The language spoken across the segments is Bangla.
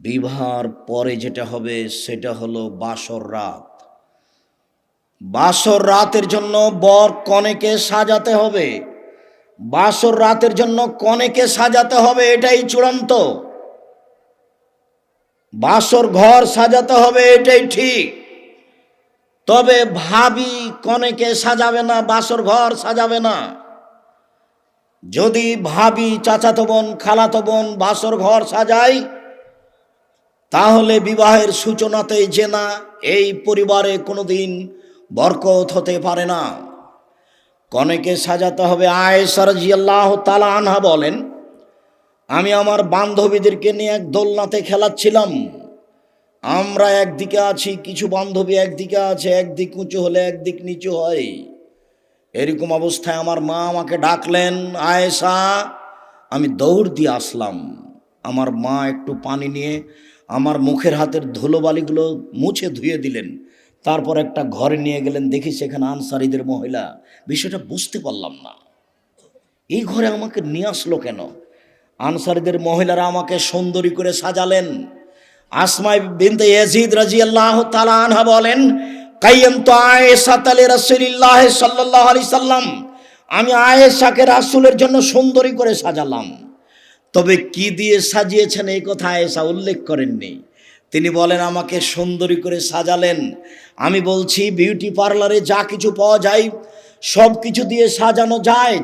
বিবাহর পরে যেটা হবে সেটা হলো বাসর রাত। বাসর রাতের জন্য বর কনেকে সাজাতে হবে। বাসর রাতের জন্য কনেকে সাজাতে হবে, এটাই চূড়ান্ত। বাসর ঘর সাজাতে হবে, এটাই ঠিক। তবে ভাবি কনেকে সাজাবে না, বাসর ঘর সাজাবে না। যদি ভাবি চাচাতো বোন, খালাতো বোন বাসর ঘর সাজায় তাহলে বিবাহের সূচনাতে যে না এই পরিবারে কোনোদিন বরকত হতে পারে না। কনেকে সাজাতে হবে আয়েসার জিয়াল্লাহ তালা আনহা বলেন, আমি আমার বান্ধবীদেরকে নিয়ে এক দোলনাতে খেলাচ্ছিলাম। আমরা একদিকে আছি, কিছু বান্ধবী একদিকে আছে, একদিক উঁচু হলে একদিক নিচু হয়। এরকম অবস্থায় আমার মা আমাকে ডাকলেন, আয়েশা, আমি দৌড় দিয়ে আসলাম। আমার মা একটু পানি নিয়ে আমার মুখের হাতের ধুলোবালিগুলো মুছে ধুয়ে দিলেন। তারপর একটা ঘরে নিয়ে গেলেন, দেখি সেখানে আনসারিদের মহিলা। বিষয়টা বুঝতে পারলাম না। এই ঘরে আমাকে নিয়ে আসলো কেন? আনসারিদের মহিলারা আমাকে সুন্দরী করে সাজালেন। আসমাই বিনতে ইয়াজিদ রাজিয়াল্লাহ তাআলা আনহা বলেন, কাইয়াম তো আয়েশা তালে রাসূলুল্লাহ সাল্লাল্লাহু আলাইহি সাল্লাম। আমি আয়েশাকে রাসূলের জন্য সুন্দরী করে সাজালাম। তবে কি দিয়ে সাজিয়েছেন এই কথা আয়েশা উল্লেখ করেননি। তিনি বলেন, আমাকে সুন্দরী করে সাজালেন। আমি বলছি, বিউটি পার্লারে যা কিছু পাওয়া যায়, সব কিছু দিয়ে সাজানো যায়।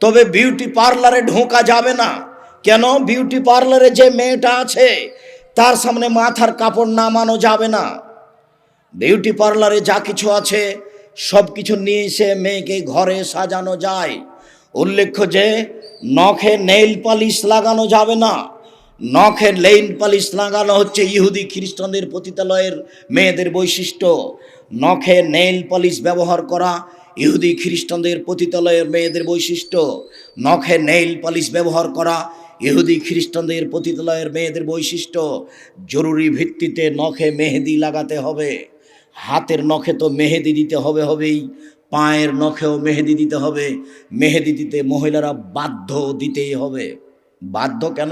তবে বিউটি পার্লারে ঢোকা যাবে না। কেন? বিউটি পার্লারে যে মেয়েটা আছে, তার সামনে মাথার কাপড় নামানো যাবে না। বিউটি পার্লারে যা কিছু আছে, সব কিছু নিয়ে এসে মেয়েকে ঘরে সাজানো যায়। উল্লেখ্য যে, নখে নেইল পালিশ লাগানো যাবে না। নখে নেইল পালিশ লাগানো হচ্ছে ইহুদি খ্রিস্টানদের পতিতালয়ের মেয়েদের বৈশিষ্ট্য। নখে নেইল পালিশ ব্যবহার করা ইহুদি খ্রিস্টানদের পতিতালয়ের মেয়েদের বৈশিষ্ট্য। নখে নেইল পালিশ ব্যবহার করা ইহুদি খ্রিস্টানদের পতিতালয়ের মেয়েদের বৈশিষ্ট্য। জরুরি ভিত্তিতে নখে মেহেদি লাগাতে হবে। হাতের নখে তো মেহেদি দিতে হবে হবেই। পায়ের নখেও মেহেদি দিতে হবে। মেহেদি দিতে মহিলারা বাধ্য দিতেই হবে। বাধ্য কেন?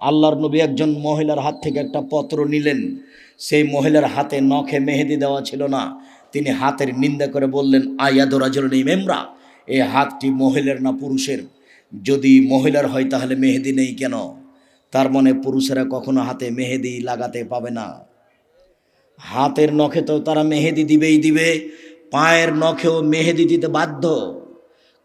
আল্লাহর নবী একজন মহিলার হাত থেকে একটা পত্র নিলেন। সেই মহিলার হাতে নখে মেহেদি দেওয়া ছিল না। তিনি হাতের নিন্দা করে বললেন আয়াদরাজল নেই মেমরা? এই হাতটি মহিলার না পুরুষের? যদি মহিলার হয় তাহলে মেহেদি নেই কেন? তার মানে পুরুষেরা কখনো হাতে মেহেদি লাগাতে পাবে না। হাতের নখে তো তারা মেহেদি দিবেই দিবে। পায়ের নখেও মেহেদি দিতে বাধ্য।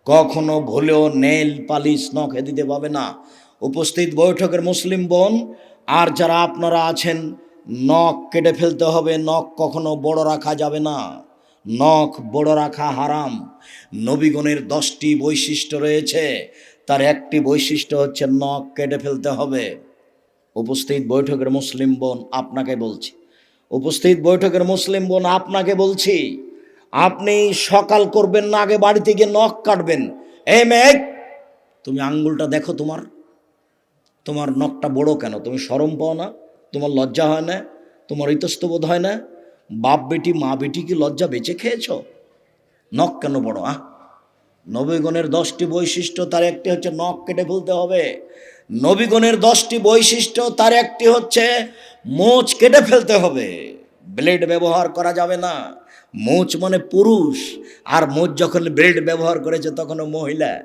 কখনো ভুলেও নেল পালিশ নখে দিতে পাবে না। উপস্থিত বৈঠকের মুসলিম বোন, আর যারা আপনারা আছেন, নখ কেটে ফেলতে হবে, নখ কখনো বড় রাখা যাবে না। নখ বড় রাখা হারাম। নবীগণের দশটি বৈশিষ্ট্য রয়েছে। তার একটি বৈশিষ্ট্য হচ্ছে নখ কেটে ফেলতে হবে। উপস্থিত বৈঠকের মুসলিম বোন, আপনাকে বলছি। উপস্থিত বৈঠকের মুসলিম বোন, আপনাকে বলছি আপনি সকাল করবেন না, আগে বাড়িতে গিয়ে নখ কাটবেন। এই মেঘ, তুমি আঙ্গুলটা দেখো তোমার। তোমার নখটা বড় কেন? তুমি সরম পাও না? তোমার লজ্জা হয় না? তোমার ইতস্তবোধ হয় না? বাপ বেটি, মা বেটি কি লজ্জা বেঁচে খেয়েছ? নখ কেন বড়, আহ? নবীগণের দশটি বৈশিষ্ট্য, তার একটি হচ্ছে নখ কেটে ফেলতে হবে। নবীগণের দশটি বৈশিষ্ট্য, তার একটি হচ্ছে মোচ কেটে ফেলতে হবে। ব্লেড ব্যবহার করা যাবে না। মোচ মানে পুরুষ, আর মোচ যখন ব্লেড ব্যবহার করেছে তখন মহিলা।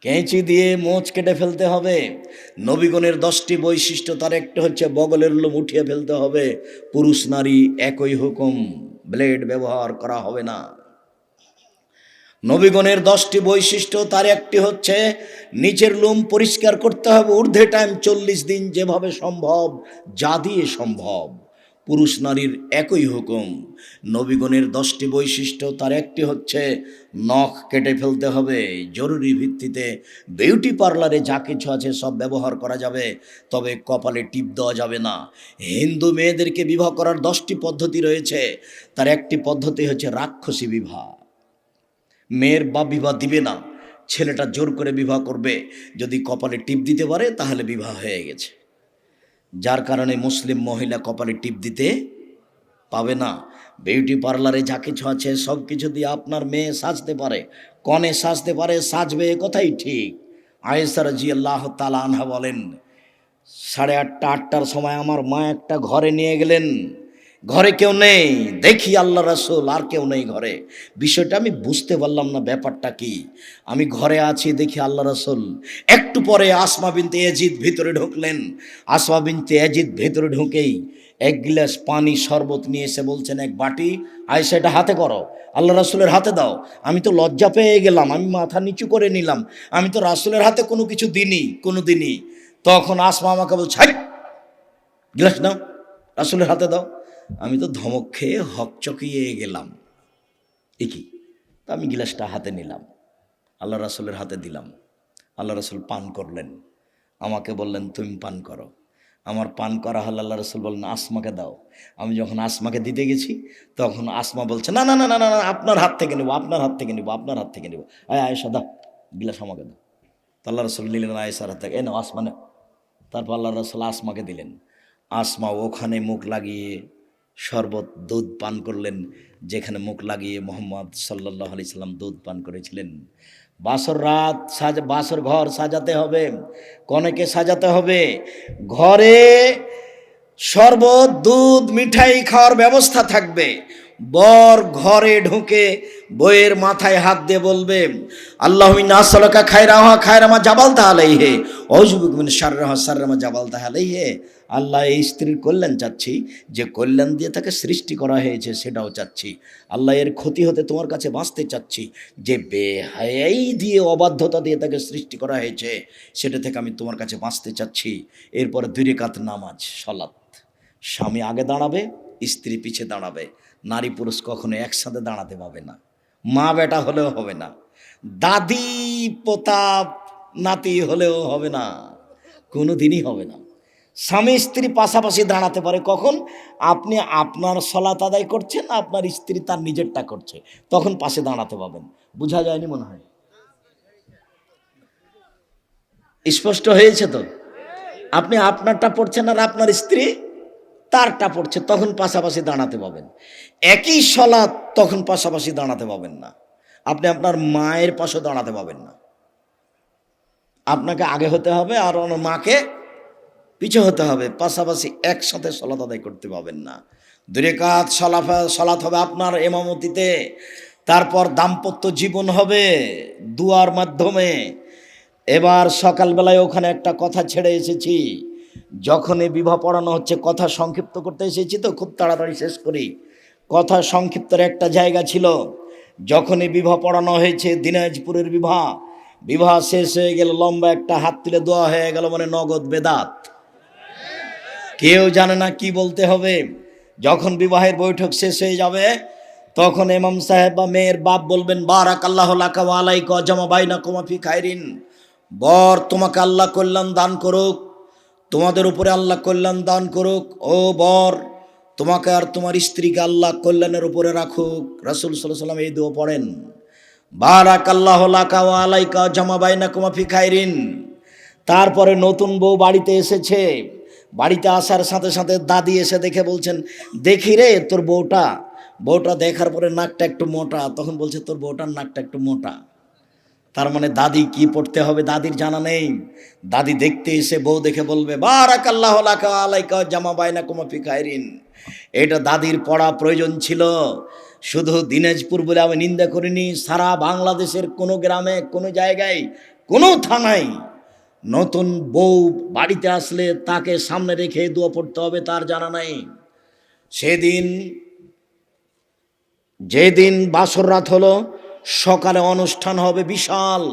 কেঁচি দিয়ে মোচ কেটে ফেলতে হবে। নবীগণের দশটি বৈশিষ্ট্য, তার একটা হচ্ছে বগলের লোম উঠিয়ে ফেলতে হবে। পুরুষ নারী একই হুকুম, ব্লেড ব্যবহার করা হবে না। নবীগণের দশটি বৈশিষ্ট্য, তার একটি হচ্ছে নিচের লোম পরিষ্কার করতে হবে। ঊর্ধ্বে টাইম চল্লিশ দিন যেভাবে সম্ভব, যা দিয়ে সম্ভব। পুরুষ নারীর একই হুকুম। নবীগণের দশটি বৈশিষ্ট্য তার একটি হচ্ছে, নখ কেটে ফেলতে হবে, জরুরি ভিত্তিতে বিউটি পার্লারে যা কিছু আছে সব ব্যবহার করা যাবে, তবে কপালে টিপ দেওয়া যাবে না। হিন্দু মেয়েদেরকে বিবাহ করার দশটি পদ্ধতি রয়েছে, তার একটি পদ্ধতি হচ্ছে রাক্ষসী বিবাহ। মেয়ের বাপ বিবাহ দিবে না, ছেলেটা জোর করে বিবাহ করবে, যদি কপালে টিপ দিতে পারে তাহলে বিবাহ হয়ে গেছে। যার কারণে মুসলিম মহিলা কপালে টিপ দিতে পাবে না। বিউটি পার্লারে যা কিছু আছে, সব কিছু দিয়ে আপনার মেয়ে সাজতে পারে। কনে সাজতে পারে, সাজবে কথাই ঠিক। আয়েসার জি আল্লাহ তালা আনহা বলেন, সাড়ে আটটা, আটটার সময় আমার মা একটা ঘরে নিয়ে গেলেন। ঘরে কেউ নেই দেখি আল্লাহ রসুল আর কেউ নেই ঘরে। বিষয়টা আমি বুঝতে পারলাম না ব্যাপারটা কি? আমি ঘরে আছি দেখি আল্লাহ রসুল। একটু পরে আসমা বিনতে এজিদ ভিতরে ঢুকলেন। আসমা বিনতে এজিদ ভেতরে ঢুকেই এক গ্লাস পানি শরবত নিয়ে এসে বলছেন এক বাটি আয়সা এটা হাতে করো। আল্লাহ রাসুলের হাতে দাও। আমি তো লজ্জা পেয়ে গেলাম আমি মাথা নিচু করে নিলাম। আমি তো রাসুলের হাতে কোনো কিছু দিনই কোনো দিনই তখন আসমা আমাকে বলছে "হাই, গ্লাস নাও রাসুলের হাতে দাও। আমি তো ধমক খেয়ে হকচকিয়ে গেলাম। এ কি? তা আমি গিলাসটা হাতে নিলাম। আল্লাহ রাসুলের হাতে দিলাম। আল্লাহ রাসুল পান করলেন। আমাকে বললেন, তুমি পান করো। আমার পান করা হল আল্লাহ রসুল বললেন, আসমাকে দাও। আমি যখন আসমাকে দিতে গেছি, তখন আসমা বলছে, না না না না না আপনার হাত থেকে নেব, আপনার হাত থেকে নেব, আপনার হাত থেকে নেব। আয় আয়েশা, দাও, গিলাস আমাকে দাও। তো আল্লাহ রসুল নিলেন আয়েশার হাত থেকে, এ নাও আসমা নাও তারপর আল্লাহ রসুল আসমাকে দিলেন। আসমা ওখানে মুখ লাগিয়ে শরবত দুধ পান করলেন, যেখানে মুখ লাগিয়ে মোহাম্মদ সাল্লাহ আলি সাল্লাম দুধ পান করেছিলেন। বাসর রাত সাজ, বাসর ঘর সাজাতে হবে, কনেকে সাজাতে হবে। ঘরে শরবত, দুধ, মিঠাই খাওয়ার ব্যবস্থা থাকবে। বর ঘরে ঢুকে বইয়ের মাথায় হাত দিয়ে বলবে, আল্লাহ নাসলকা খায়রাহা খায়রামা জাবাল তাহালাই হে অজুবিন সাররাহা সাররামা জাবাল তাহালাই হে আল্লাহ এই স্ত্রীর কল্যাণ চাচ্ছি, যে কল্যাণ দিয়ে তাকে সৃষ্টি করা হয়েছে সেটাও চাচ্ছি। আল্লাহ এর ক্ষতি হতে তোমার কাছে বাঁচতে চাচ্ছি, যে বেহায়াই দিয়ে অবাধ্যতা দিয়ে তাকে সৃষ্টি করা হয়েছে, সেটা থেকে আমি তোমার কাছে বাঁচতে চাচ্ছি। এরপরে দুই রেখাত নামাজ, সলাৎ। স্বামী আগে দাঁড়াবে, স্ত্রী পিছে দাঁড়াবে। নারী পুরুষ কখনো একসাথে দাঁড়াতে পাবে না। মা বেটা হলেও হবে না। দাদি, প্রতাপ, নাতি হলেও হবে না। কোনো দিনই হবে না। স্বামী স্ত্রী পাশাপাশি দাঁড়াতে পারে। কখন? আপনি আপনার সলাত আদায় করছেন, আপনার স্ত্রী তার নিজেরটা করছে। তখন পাশে দাঁড়াতে পাবেন। বোঝা যায়নি মনে হয়? স্পষ্ট হয়েছে তো? আপনি আপনারটা পড়ছেন আর আপনার স্ত্রী? তারটা পড়ছে, তখন পাশাপাশি দাঁড়াতে পাবেন। একই সলাৎ তখন পাশাপাশি দাঁড়াতে পাবেন না। আপনি আপনার মায়ের পাশে দাঁড়াতে পাবেন না। আপনাকে আগে হতে হবে আর ওনার মাকে পিছু হতে হবে। পাশাপাশি একসাথে সলাত আদায় করতে পাবেন না। দূরে কাজ সলাফা সলাত হবে আপনার এমামতিতে। তারপর দাম্পত্য জীবন হবে দুয়ার মাধ্যমে। এবার সকালবেলায় ওখানে একটা কথা ছেড়ে এসেছি। যখনই বিবাহ পড়ানো হচ্ছে, কথা সংক্ষিপ্ত করতে এসেছি তো, খুব তাড়াতাড়ি শেষ করি। কথা সংক্ষিপ্তর একটা জায়গা ছিল, যখনই বিবাহ পড়ানো হয়েছে, দিনাজপুরের বিবাহ বিবাহ শেষ হয়ে গেল লম্বা একটা হাত তুলে দেওয়া হয়ে গেল মানে নগদ বেদাত। কেউ জানে না কি বলতে হবে। যখন বিবাহের বৈঠক শেষ হয়ে যাবে, তখন এমাম সাহেব বা মেয়ের বাপ বলবেন বারাক আল্লাহ লাকা আলাইক জামা বাইনা কুমাফি খাইরিন বর, তোমাকে আল্লাহ কল্যাণ দান করুক। তোমাদের উপরে আল্লাহ কল্যাণ দান করুক, ও বর। তোমাকে আর তোমার স্ত্রীকে আল্লাহ কল্যাণের উপরে রাখুক। রাসুল সাল্লাহ সাল্লাম এই দোয়া পড়েন। বারাক আল্লাহ লাকা আলাইকা জামা বাইনা কুমাফি খাইরিন। তারপরে নতুন বউ বাড়িতে এসেছে। বাড়িতে আসার সাথে সাথে দাদি এসে দেখে বলছেন, দেখি রে তোর বউটা। বউটা দেখার পরে নাকটা একটু মোটা। তখন বলছে, তোর বউটার নাকটা একটু মোটা। তার মানে দাদি কি পড়তে হবে দাদির জানা নেই। দাদি দেখতে এসে বউ দেখে বলবে বারাক আল্লাহ আলাইকা জামা বাইনা কুমাফি খায়রিন। এটা দাদির পড়া প্রয়োজন ছিল। শুধু দিনাজপুর বলে আমি নিন্দা করিনি, সারা বাংলাদেশের কোনো গ্রামে, কোনো জায়গায়, কোনো থানায় নতুন বউ বাড়িতে আসলে তাকে সামনে রেখে দোয়া পড়তে হবে তার জানা নাই। সেদিন, যেদিন বাসর রাত হলো সকালে অনুষ্ঠান হবে বিশাল।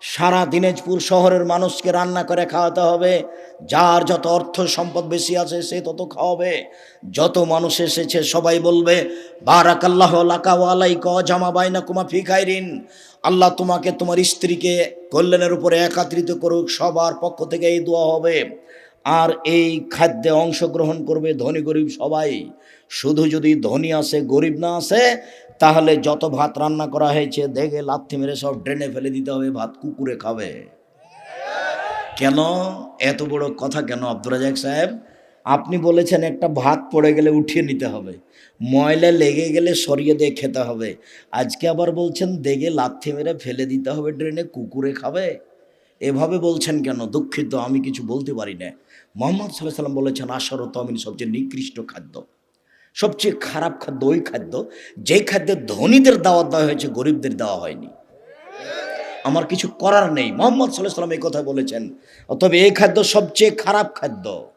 সারা দিনাজপুর শহরের মানুষকে রান্না করে খাওয়াতে হবে। যার যত অর্থ সম্পদ বেশি আছে, সে তত খাওয়াবে। যত মানুষ এসেছে, সবাই বলবে ক জামা বাইনা কুমা ফি খাইরিন। আল্লাহ তোমাকে তোমার স্ত্রীকে কল্যাণের উপরে একাত্রিত করুক, সবার পক্ষ থেকে এই দোয়া হবে। আর এই খাদ্যে অংশগ্রহণ করবে ধনী গরিব সবাই। শুধু যদি ধনী আসে, গরিব না আসে, তাহলে যত ভাত রান্না করা হয়েছে, দেখে লাথি মেরে সব ড্রেনে ফেলে দিতে হবে, ভাত কুকুরে খাবে। কেন? এত বড় কথা কেন, আব্দুর রাজাক সাহেব? আপনি বলেছেন একটা ভাত পড়ে গেলে উঠিয়ে নিতে হবে। ময়লা লেগে গেলে সরিয়ে দিয়ে খেতে হবে। আজকে আবার বলছেন, দেখে লাথি মেরে ফেলে দিতে হবে, ড্রেনে কুকুরে খাবে। এভাবে বলছেন কেন? দুঃখিত, আমি কিছু বলতে পারি না। মোহাম্মদ সাল্লাহ সাল্লাম বলেছেন আশার তমিন সবচেয়ে নিকৃষ্ট খাদ্য। সবচেয়ে খারাপ খাদ্য ওই খাদ্য যে খাদ্য ধনীদের দাওয়াত দেওয়া হয়েছে, গরিবদের দেওয়া হয়নি। আমার কিছু করার নেই। মোহাম্মদ সাল্লাহ সাল্লাম এই কথা বলেছেন। তবে এই খাদ্য সবচেয়ে খারাপ খাদ্য।